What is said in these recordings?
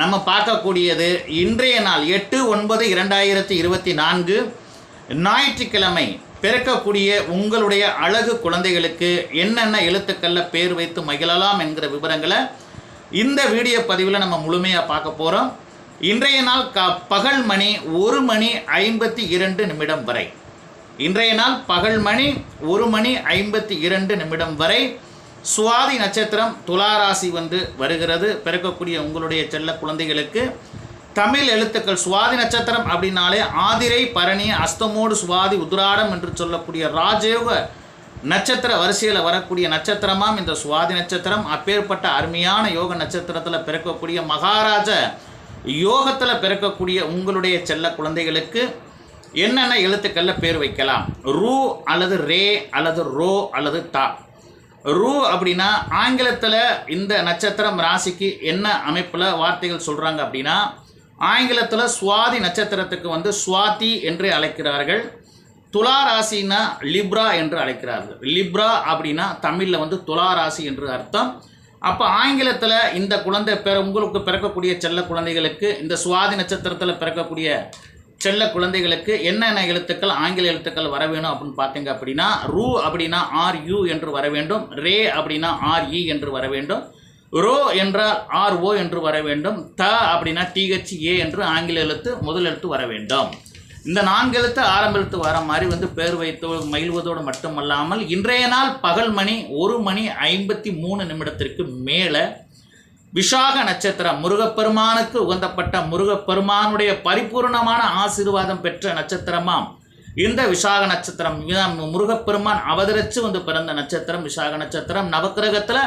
நம்ம பார்க்கக்கூடியது இன்றைய நாள் எட்டு ஒன்பது இரண்டாயிரத்தி இருபத்தி நான்கு. ஞாயிற்றுக்கிழமை பிறக்கக்கூடிய உங்களுடைய அழகு குழந்தைகளுக்கு என்னென்ன எழுத்துக்களில் பேர் வைத்து மகிழலாம் என்கிற விவரங்களை இந்த வீடியோ பதிவில் நம்ம முழுமையாக பார்க்க போகிறோம் இன்றைய நாள் க பகல் மணி ஒரு மணி ஐம்பத்தி இரண்டு நிமிடம் வரை. இன்றைய நாள் பகல் மணி ஒரு மணி ஐம்பத்தி இரண்டு நிமிடம் வரை. சுவாதி நட்சத்திரம் துளாராசி வந்து வருகிறது. பிறக்கக்கூடிய உங்களுடைய செல்ல குழந்தைகளுக்கு தமிழ் எழுத்துக்கள் சுவாதி நட்சத்திரம் அப்படின்னாலே ஆதிரை பரணி அஸ்தமோடு சுவாதி உதிராடம் என்று சொல்லக்கூடிய ராஜயோக நட்சத்திர வரிசையில் வரக்கூடிய நட்சத்திரமாம் இந்த சுவாதி நட்சத்திரம். அப்பேற்பட்ட அருமையான யோக நட்சத்திரத்தில் பிறக்கக்கூடிய மகாராஜ யோகத்தில் பிறக்கக்கூடிய உங்களுடைய செல்ல குழந்தைகளுக்கு என்னென்ன எழுத்துக்களில் பேர் வைக்கலாம்? ரூ அல்லது ரே அல்லது ரோ அல்லது தா. ரூ அப்படின்னா ஆங்கிலத்தில் இந்த நட்சத்திரம் ராசிக்கு என்ன அமைப்பில் வார்த்தைகள் சொல்கிறாங்க அப்படின்னா ஆங்கிலத்தில் சுவாதி நட்சத்திரத்துக்கு வந்து சுவாதி என்று அழைக்கிறார்கள். துலா ராசினா லிப்ரா என்று அழைக்கிறார்கள். லிப்ரா அப்படின்னா தமிழில் வந்து துலா ராசி என்று அர்த்தம். அப்போ ஆங்கிலத்தில் இந்த குழந்தை பிற உங்களுக்கு பிறக்கக்கூடிய செல்ல குழந்தைகளுக்கு இந்த சுவாதி நட்சத்திரத்தில் பிறக்கக்கூடிய செல்ல குழந்தைகளுக்கு என்னென்ன எழுத்துக்கள் ஆங்கில எழுத்துக்கள் வர வேணும் அப்படின்னு பார்த்தீங்க அப்படின்னா ரூ அப்படின்னா ஆர் யூ என்று வர வேண்டும் ரே அப்படின்னா ஆர் இ என்று வர வேண்டும் ரோ என்றால் ஆர் ஓ என்று வர வேண்டும் த அப்படின்னா டிஹெச் ஏ என்று ஆங்கில எழுத்து முதல் எழுத்து வர வேண்டும். இந்த நான்கு எழுத்து ஆரம்ப எழுத்து வர மாதிரி வந்து பேர் வைத்து மகிழ்வதோடு மட்டுமல்லாமல் இன்றைய நாள் பகல் மணி ஒரு மணி ஐம்பத்தி மூணு நிமிடத்திற்கு மேலே விஷாக நட்சத்திரம் முருகப்பெருமானுக்கு உகந்தப்பட்ட முருகப்பெருமானுடைய பரிபூர்ணமான ஆசீர்வாதம் பெற்ற நட்சத்திரமாம். இந்த விசாக நட்சத்திரம் முருகப்பெருமான் அவதரிச்சு வந்து பிறந்த நட்சத்திரம் விசாக நட்சத்திரம். நவக்கிரகத்தில்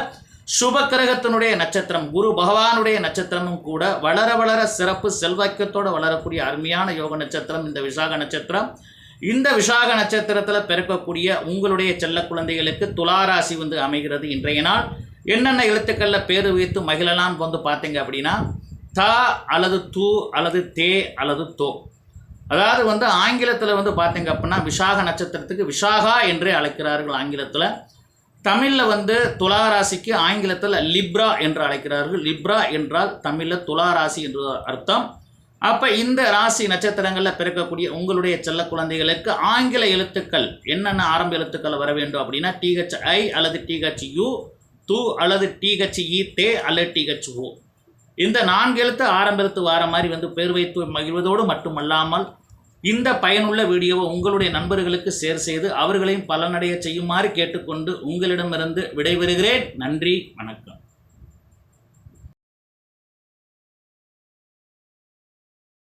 சுபக்கிரகத்தினுடைய நட்சத்திரம் குரு பகவானுடைய நட்சத்திரமும் கூட வளர வளர சிறப்பு செல்வாக்கியத்தோடு வளரக்கூடிய அருமையான யோக நட்சத்திரம் இந்த விசாக நட்சத்திரம். இந்த விசாக நட்சத்திரத்தில் பிறக்கக்கூடிய உங்களுடைய செல்ல குழந்தைகளுக்கு துளாராசி வந்து அமைகிறது இன்றைய நாள். என்னென்ன எழுத்துக்களில் பேர் வைத்து மகிழலாம் வந்து பார்த்தீங்க அப்படின்னா த அல்லது து அல்லது தே அல்லது தோ. அதாவது வந்து ஆங்கிலத்தில் வந்து பார்த்தீங்க அப்படின்னா விசாக நட்சத்திரத்துக்கு விஷாகா என்றே அழைக்கிறார்கள் ஆங்கிலத்தில். தமிழில் வந்து துலா ராசிக்கு ஆங்கிலத்தில் லிப்ரா என்று அழைக்கிறார்கள். லிப்ரா என்றால் தமிழில் துலா ராசி என்று அர்த்தம். அப்போ இந்த ராசி நட்சத்திரங்களில் பிறக்கக்கூடிய உங்களுடைய செல்ல குழந்தைகளுக்கு ஆங்கில எழுத்துக்கள் என்னென்ன ஆரம்ப எழுத்துக்கள் வர வேண்டும் அப்படின்னா டிஹெச் ஐ அல்லது டிஹெச் யூ து அல்லது டிஹெச் இ தே அல்லது டிஹெச் ஓ இந்த நான்கு எழுத்து ஆரம்பத்து வார மாதிரி வந்து பேர் வைத்து மகிழ்வதோடு மட்டுமல்லாமல் இந்த பயனுள்ள வீடியோவை உங்களுடைய நண்பர்களுக்கு ஷேர் செய்து அவர்களையும் பலனடைய செய்யுமாறு கேட்டுக்கொண்டு உங்களிடமிருந்து விடைபெறுகிறேன். நன்றி வணக்கம்.